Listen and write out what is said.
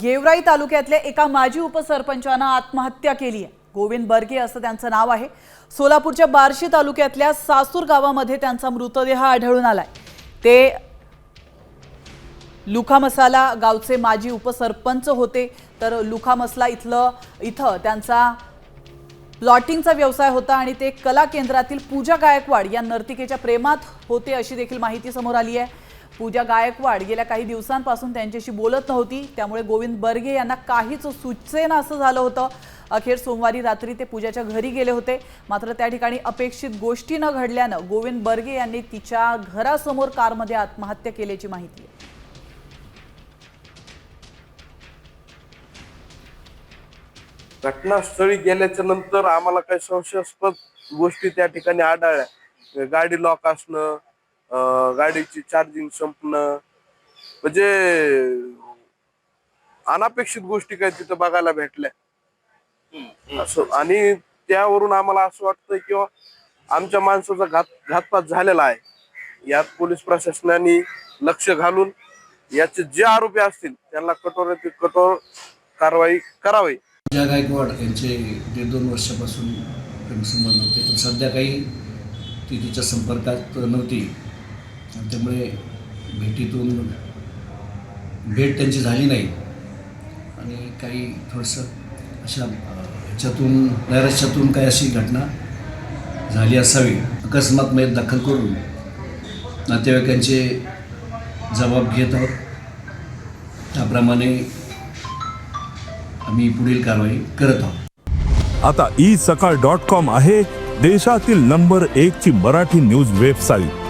गेवराई तालुक्यातल्या एका माजी उपसरपंचानं आत्महत्या केली आहे. गोविंद बर्गे असं त्यांचं नाव आहे. सोलापूरच्या बार्शी तालुक्यातल्या सासूर गावामध्ये त्यांचा मृतदेह आढळून आलाय. ते लुखा मसाला गावचे माजी उपसरपंच होते. तर लुखा मसला इथलं इथं त्यांचा प्लॉटिंगचा व्यवसाय होता आणि ते कला केंद्रातील पूजा गायकवाड या नर्तिकेच्या प्रेमात होते अशी देखील माहिती समोर आली आहे. पूजा गायकवाड गेल्या काही दिवसांपासून त्यांच्याशी बोलत नव्हती. त्यामुळे गोविंद बर्गे यांना काहीच सुचेना असं झालं होतं. अखेर सोमवारी रात्री ते पूजाच्या घरी गेले होते. मात्र त्या ठिकाणी अपेक्षित गोष्टी न घडल्यानं गोविंद बर्गे यांनी तिच्या घरासमोर कारमध्ये आत्महत्या केल्याची माहिती आहे. घटनास्थळी गेल्याच्यानंतर आम्हाला काही संशयास्पद गोष्टी त्या ठिकाणी आढळल्या. गाडी लॉक असणं गाडीची चार्जिंग संपणं. म्हणजे अनपेक्षित गोष्टी काही तिथं बघायला भेटल्या. असं आणि त्यावरून आम्हाला असं वाटतं किंवा आमच्या माणसाचा घात घातपात झालेला आहे. यात पोलीस प्रशासनाने लक्ष घालून याचे जे आरोपी असतील त्यांना कठोर कठोर कारवाई करावी. पूजा गायकवाड यांचे दीड दोन वर्षापासून प्रेमसंबंध होते पण सध्या काही ती तिच्या संपर्कात नव्हती. त्यामुळे भेटीतून भेट त्यांची झाली नाही. आणि काही थोडंसं अशा ह्याच्यातून नैराश्यातून काही अशी घटना झाली असावी. अकस्मात मध्ये दाखल करून नातेवाईकांचे जबाब घेत आहोत. त्याप्रमाणे आम्ही पुढील कारवाई करत आहोत. आता ई सकाळ डॉट कॉम आहे देशातील नंबर एक ची मराठी न्यूज वेबसाईट.